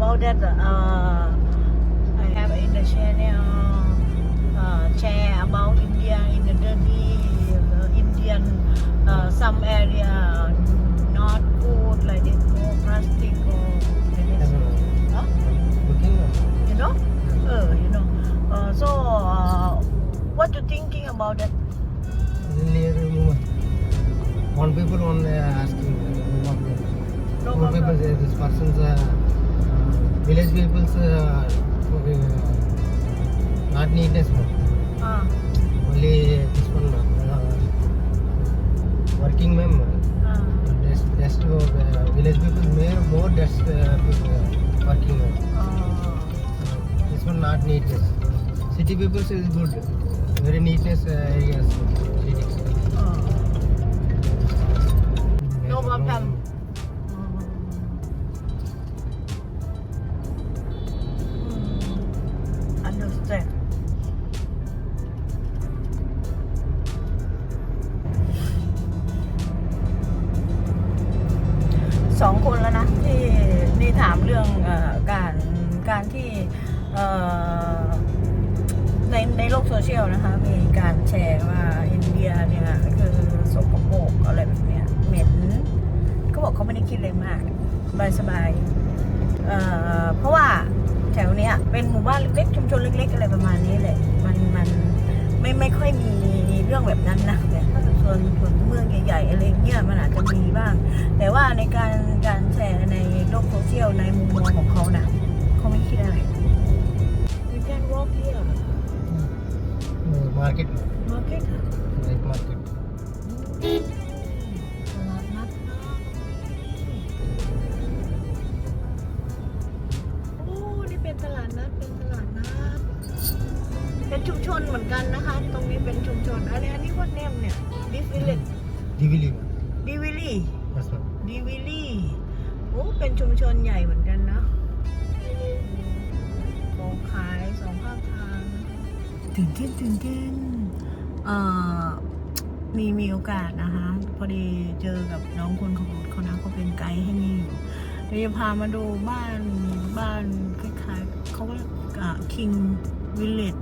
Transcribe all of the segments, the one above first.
about that uh, I have in the channel uh, share about India in the dirty uh, Indian uh, some area not good like this no plastic or like this. Huh? You know? Uh, you know. Uh, so uh, what you thinking about that. One people on uh, asking One people say this person's uh, village people's uh, uh, not neatness. Ah, only this one uh, working ma'am ah. just just uh, village people may more just uh, people, uh, working mem ma'am. Uh, this one not neatness city people is good very neatness uh, areas ในในโลกโซเชียลนะคะ มีการแชร์ว่าอินเดียเนี่ยคือสกปรกอะไรแบบเนี้ยเหม็นเขาบอกเขาไม่ได้คิดอะไรมากสบายสบายๆเเพราะว่าแถวเนี้ยเป็นหมู่บ้านเล็กๆชุมชนเล็ก ๆ อะไรประมาณนี้แหละมันมันไม่ไม่ค่อยมีเรื่องแบบนั้นนะแต่ถ้าส่วนส่วนเมืองใหญ่ๆอะไรเงี้ยมันอาจจะมีบ้าง แต่ว่าในการการแชร์ในโลกโซเชียลในมุมมองของเขานะเขาไม่คิดอะไร ตื่นเต้นตื่นเต้นเอ่อมีมีโอกาสนะคะ พอดีเจอกับน้องคนขับรถเขานะเขาเป็นไกด์ให้นี่อยู่เดี๋ยวจะพามาดูบ้านบ้านคล้ายๆเขาเรียกคิงวิลเลจ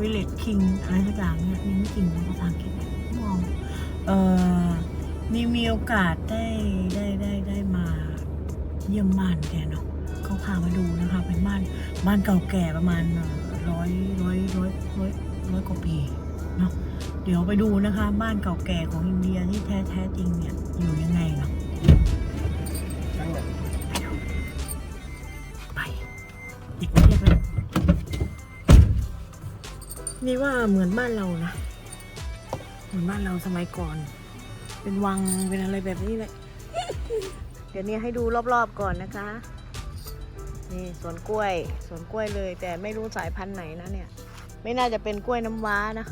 วิลเลจคิงอะไรสักอย่างเนี่ยนี่ไม่จริงนะภาษาอังกฤษนะมองเอ่อมีมีโอกาสได้ได้ได้ได้มาเยี่ยมบ้านแกเนาะเขาพามาดูนะคะเป็นบ้านบ้านเก่าแก่ประมาณร้อย ร้อยร้อยกว่าปีเนาะเดี๋ยวไปดูนะคะ บ้านเก่าแก่ของอินเดียที่แท้แท้จริงเนี่ย อยู่ยังไงเนาะไปอีกเรียกเลยนี่ว่าเหมือนบ้านเรานะ เหมือนบ้านเราสมัยก่อน เป็นวังเป็นอะไรแบบนี้เลยเดี๋ยวนี้ให้ดูรอบๆก่อนนะคะนี่สวนกล้วยสวนกล้วยเลย แต่ไม่รู้สายพันธุ์ไหนนะเนี่ย ไม่น่าจะเป็นกล้วยน้ำว้านะ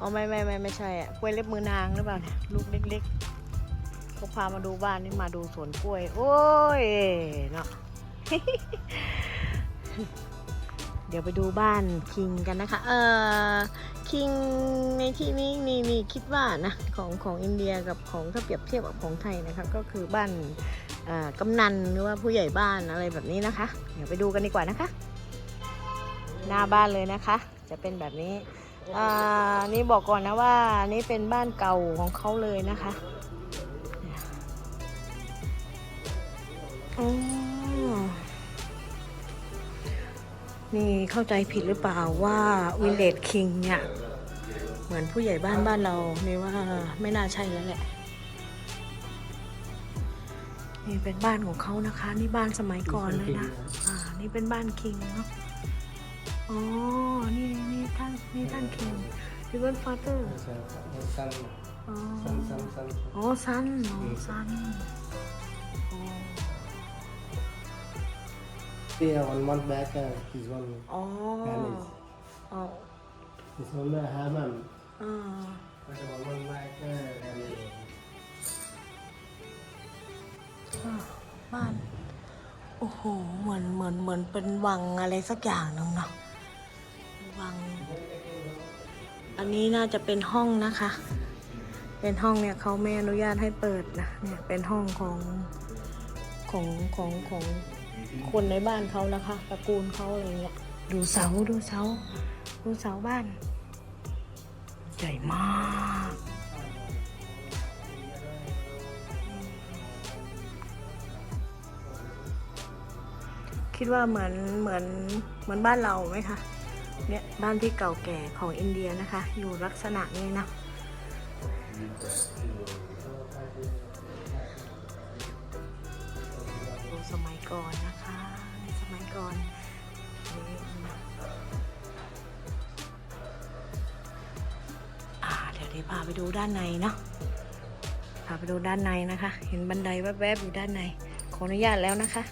อ๋อไม่ไม่ไม่ไม่ใช่อะกล้วยเล็บมือนางหรือเปล่าเนี่ยลูกเล็กๆเขาพามาดูบ้านนี่มาดูสวนกล้วย โอ้ยเนาะเดี๋ยวไปดูบ้านคิงกันนะคะ เออคิงในที่นี้นี่นี่คิดว่านะของของอินเดียกับของถ้าเปรียบเทียบกับของไทยนะคะก็คือบ้านอ่อกำนันหรือว่าผู้ใหญ่บ้านอะไรแบบนี้นะคะ เดี๋ยวไปดูกันดีกว่านะคะ หน้าบ้านเลยนะคะ จะเป็นแบบนี้ อ่า นี่บอกก่อนนะว่านี่เป็นบ้านเก่าของเขาเลยนะคะอ๋อนี่เข้าใจผิดหรือเปล่าว่าวินเลดคิงเนี่ย เหมือนผู้ใหญ่บ้านบ้านเรานี่ว่าไม่น่าใช่แล้วแหละ นี่เป็นบ้านของเขานะคะ นี่บ้านสมัยก่อนเลยนะ อ่า นี่เป็นบ้านคิงเนาะ อ๋อ นี่นี่ท่านนี่ท่านคิงดิเวนฟาเตอร์ sun อ๋อ sun sun sun อ๋อซันอ๋อซันอ๋อ yeah one month back uh, this one อ๋อ Palace. อ๋อ this one uh, hammam อ่า but one month back uh, and, อ่าบ้าน โอ้โห เหมือนเหมือนเหมือนเป็นวังอะไรสักอย่างหนึงเนาะ วัง อันนี้น่าจะเป็นห้องนะคะ เป็นห้องเนี่ยเขาไม่อนุญาตให้เปิดนะ เนี่ยเป็นห้องของของของของคนในบ้านเขานะคะตระกูลเขาอะไรเงี้ย ดูเสาดูเสาดูเสาบ้าน ใหญ่มากคิดว่าเหมือนเหมือนเหมือนบ้านเราไหมคะ เนี่ยบ้านที่เก่าแก่ของอินเดียนะคะ อยู่ลักษณะนี้นะดูสมัยก่อนนะคะ ในสมัยก่อนนี่อ่าเดี๋ยวพาไปดูด้านในเนาะพาไปดูด้านในนะคะ เห็นบันไดแวบๆอยู่ด้านใน ขออนุญาตแล้วนะคะ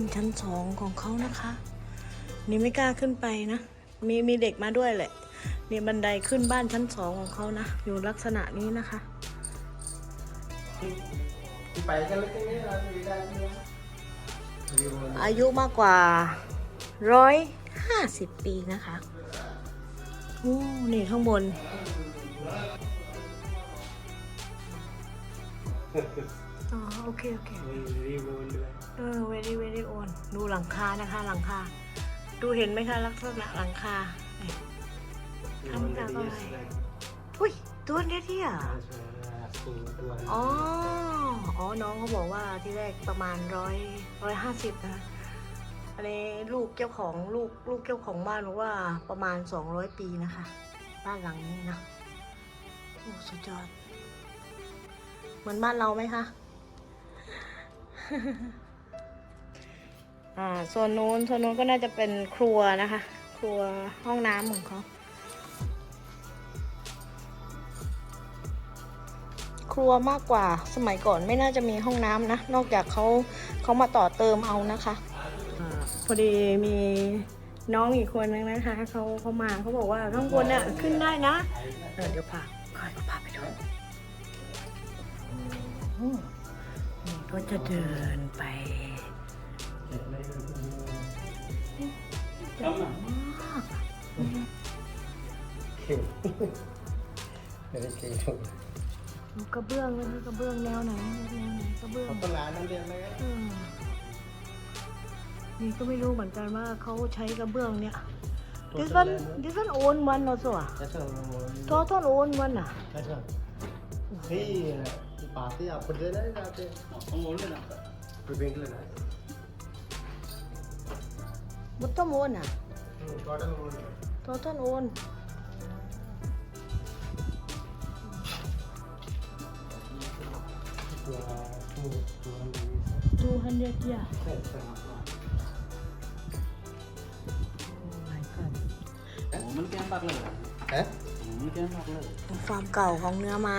นชั้นสองของเขานะคะ นี่ไม่กล้าขึ้นไปนะ มีมีเด็กมาด้วยแหละ นี่บันไดขึ้นบ้านชั้นสองของเขานะ อยู่ลักษณะนี้นะคะ ไปกันเลยตน้อยู่ได้ไหมอายุมากกว่าร้อยห้าสิบปีนะคะโอ้นี่ข้างบน อ๋อ โอเค โอเค เออเวรี่เวรี่โอนดูหลังคานะคะ หลังคา ดูเห็นไหมคะลักษณะหลังคาทำจากอะไรอุ้ยตัวนี้ที่อะอ๋ออ๋อน้องเขาบอกว่าที่แรกประมาณร้อยร้อยห้าสิบนะอันนี้ลูกเจ้าของลูกลูกเจ้าของบ้านบอกว่าประมาณสองร้อยปีนะคะ บ้านหลังนี้นะโอ้สุดยอดเหมือนบ้านเราไหมคะ อ่าโซนนู้นโซนนู้นก็น่าจะเป็นครัวนะคะ ครัวห้องน้ำของเขาครัวมากกว่าสมัยก่อนไม่น่าจะมีห้องน้ำนะ นอกจากเขาเขามาต่อเติมเอานะคะอาพอดีมีน้องอีกคนนึงนะคะเขาเขามาเขาบอกว่าข้างบนน่ะขึ้นได้นะเออเดี๋ยวพาค่อยพาไปดูอืมนี่ก็จะเดินไป จำอ่เข่งไม่ได้เข่งถูกกระเบื้องเลยกระเบื้องแนวไหนแนวไหนกระเบื้อง เขาก็ร้านนั่เดียวเลยอืมนี่ก็ไม่รู้เหมือนกันว่าเขาใช้กระเบื้องเนี่ย this one this one own one also อะจร์ฟโอ total own one อะใช่สิร์ฟที่ป่าที่อาบคนเดียวนะจะเป็น เอาโมเลยนะ ไปเบ่งเลยนะ บุตรโมนอะ total loan total loan ตัวตัวตัวนี้200 yeah รัโอ้มันแกมปักเลยเอ๊ะมันแกมปักเลย ความเก่าของเนื้อไม้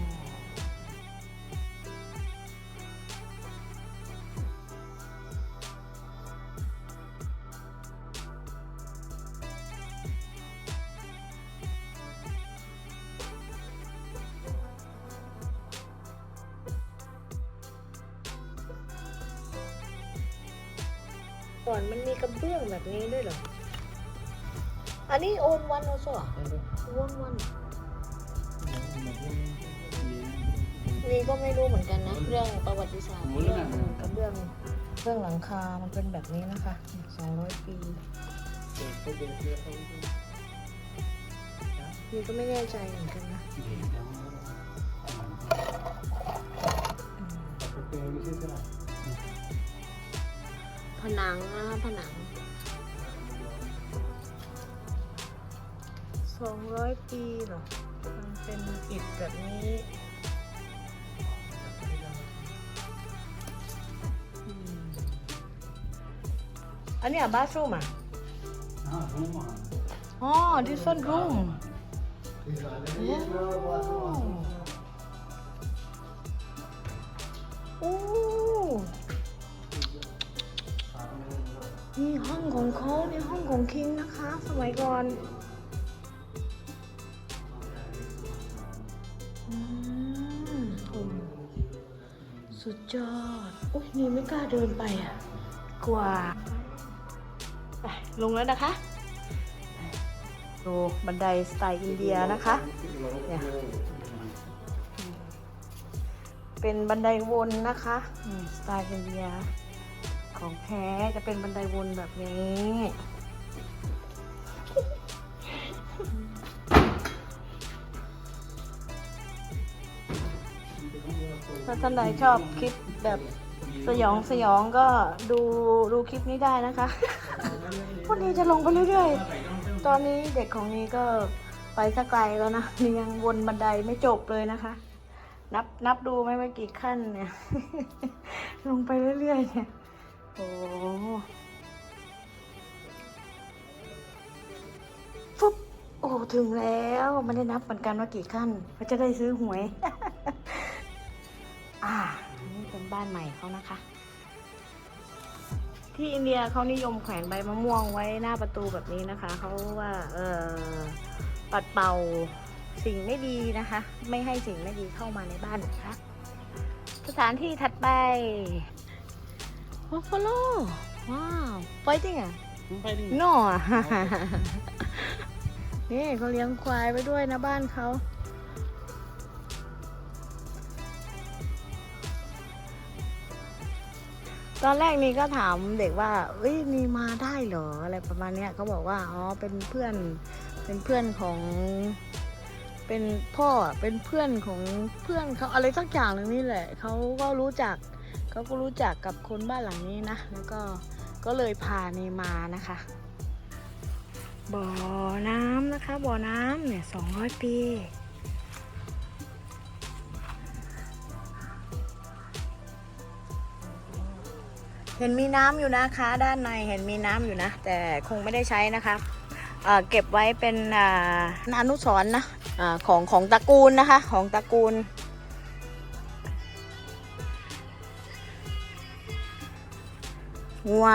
อันนี้โอนวันโอโซอะโอนวันนี่ก็ไม่รู้เหมือนกันนะ เรื่องประวัติศาสตร์โอ้เรื่องเรื่องกระเบื้องเรื่องหลังคา มันเป็นแบบนี้นะคะ200 ปี นี่ก็ไม่แน่ใจเหมือนกันนะอืมผนังนะคะผนัง 200 ปีเหรอ มันเป็นอิฐแบบนี้อืมอันนี้อะบาธรูมอะ Ah, rumah. อ๋อ this one room โอ้นี่ห้องของเขานี่ห้องของคิงนะคะ สมัยก่อน สุดยอดโอ้ยนี่ไม่กล้าเดินไปอะ กลัวไปลงแล้วนะคะดูบันไดสไตล์อินเดียนะคะเนี่ยเป็นบันไดวนนะคะสไตล์อินเดีย ของแท้จะเป็นบันไดวนแบบนี้ ถ้าท่านใดชอบคลิปแบบสยองสยองก็ดูดูคลิปนี้ได้นะคะวกนี้จะลงไปเรื่อยๆ ตอนนี้เด็กของนี้ก็ไปสักไกลแล้วนะนี่ยังวนบันไดไม่จบเลยนะคะ นับนับดูไหมว่ากี่ขั้นเนี่ย ลงไปเรื่อยๆเนี่ยโอ้ฟุ๊บโอ้ถึงแล้วไม่ได้นับเหมือนกันว่ากี่ขั้นเขาจะได้ซื้อหวยานใหม่เขานะคะ ที่อินเดียเขานิยมแขวนใบมะม่วงไว้หน้าประตูแบบนี้นะคะ เขาว่าเออปัดเป่าสิ่งไม่ดีนะคะ ไม่ให้สิ่งไม่ดีเข้ามาในบ้านนะคะ สถานที่ถัดไปวัฟเฟโลว้าวไปจริงอะ Fighting. นออะนี่เขาเลี้ยงควายไว้ด้วยนะบ้านเขา ตอนแรกนี่ก็ถามเด็กว่าเอ้ยนี่มาได้เหรออะไรประมาณเนี้ยเขาบอกว่าอ๋อเป็นเพื่อนเป็นเพื่อนของ เป็นพ่อเป็นเพื่อนของเพื่อนเขาอะไรสักอย่างหนึ่งนี่แหละเขาก็รู้จักเขาก็รู้จักกับคนบ้านหลังนี้นะแล้วก็ก็เลยพาเนมานะคะ บ่อน้ำนะคะ บ่อน้ำเนี่ยสองร้อยปี เห็นมีน้ำอยู่นะคะ ด้านในเห็นมีน้ำอยู่นะ แต่คงไม่ได้ใช้นะคะเอ่อเก็บไว้เป็นอ่าอนุสรณ์นะอาของของตระกูลนะคะ ของตระกูลหัว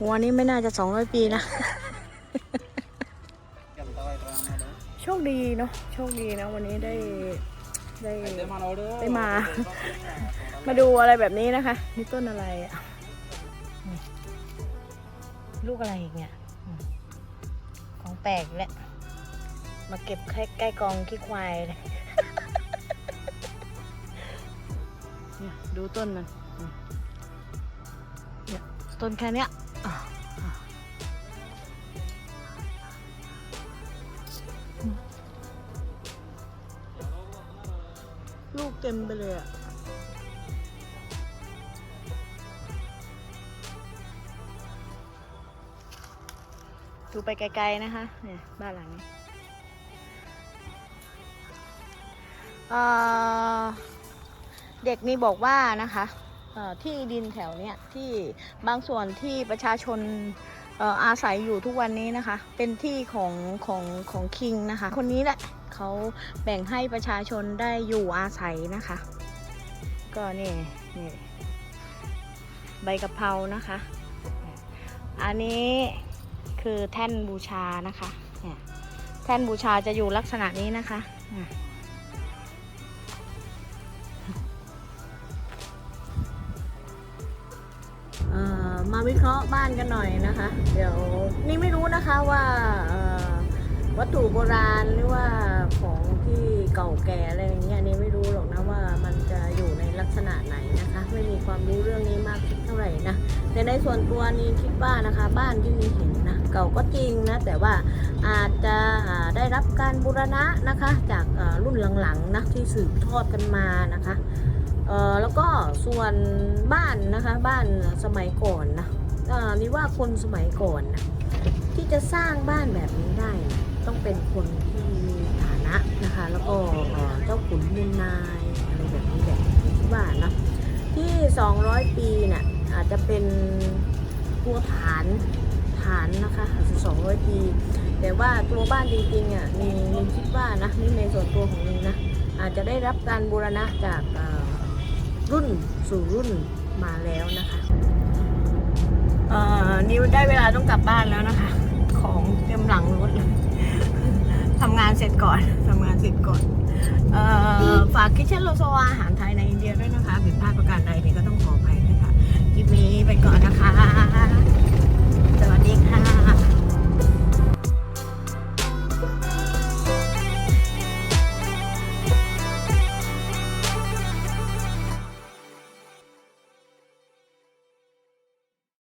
หัวนี้ไม่น่าจะสองร้อยปีนะ โชคดีเนาะ โชคดีนะวันนี้ได้ได้ได้มา มาดูอะไรแบบนี้นะคะ นี่ต้นอะไรอะนี่ ลูกอะไรอีกเนี่ย ของแปลกอีกแล้วมาเก็บใกล้ใกล้กองขี้ควายเลยเนี่ยดูต้นมันเนี่ยต้นแค่เนี้ยลูกเต็มไปเลยอะ ดูไปไกลๆนะคะเนี่ยบ้านหลังนี้เด็กนี่บอกว่านะคะที่ดินแถวเนี้ยที่บางส่วนที่ประชาชนเอ่ออาศัยอยู่ทุกวันนี้นะคะ เป็นที่ของของของคิงนะคะ คนนี้แหละเขาแบ่งให้ประชาชนได้อยู่อาศัยนะคะ ก็นี่นี่ใบกะเพรานะคะ อันนี้ คือแท่นบูชานะคะเนี่ยแท่นบูชาจะอยู่ลักษณะนี้นะคะมาวิเคราะห์บ้านกันหน่อยนะคะ เดี๋ยวนี่ไม่รู้นะคะว่าวัตถุโบราณหรือว่าของที่เก่าแก่อะไรอย่างเงี้ยนี่ไม่รู้หรอกนะว่ามันจะอยู่ในลักษณะไหนนะคะ ไม่มีความรู้เรื่องนี้มากเท่าไหร่นะ แต่ในส่วนตัวนี้คิดว่านะคะ บ้านที่มีเห็นนะเก่าก็จริงนะ แต่ว่าอาจจะได้รับการบูรณะนะคะ จากรุ่นหลังๆนะที่สืบทอดกันมานะคะแล้วก็ส่วนบ้านนะคะบ้านสมัยก่อนนะนี่ว่าคนสมัยก่อนนะที่จะสร้างบ้านแบบนี้ได้นะต้องเป็นคนที่มีฐานะนะคะ แล้วก็เจ้าขุนมูลนายอะไรแบบนี้แบบคิดว่านะที่ 200 ปีเนี่ย อาจจะเป็นตัวฐานฐานนะคะ200ปี แต่ว่าตัวบ้านจริงๆอะนี่นี่คิดว่านะนี่ในส่วนตัวของนี่นะอาจจะได้รับการบูรณะจากรุ่นสู่รุ่นมาแล้วนะคะเอ่อนิวได้เวลาต้องกลับบ้านแล้วนะคะ ของเต็มหลังรถเลยทำงานเสร็จก่อนทำงานเสร็จก่อนเอ่อฝากคิเช่นโลโซอาหารไทยในอินเดียด้วยนะคะผิดพลาดประการใดนี่ก็ต้องขออภัย นี้ไปก่อนนะคะ สวัสดีค่ะ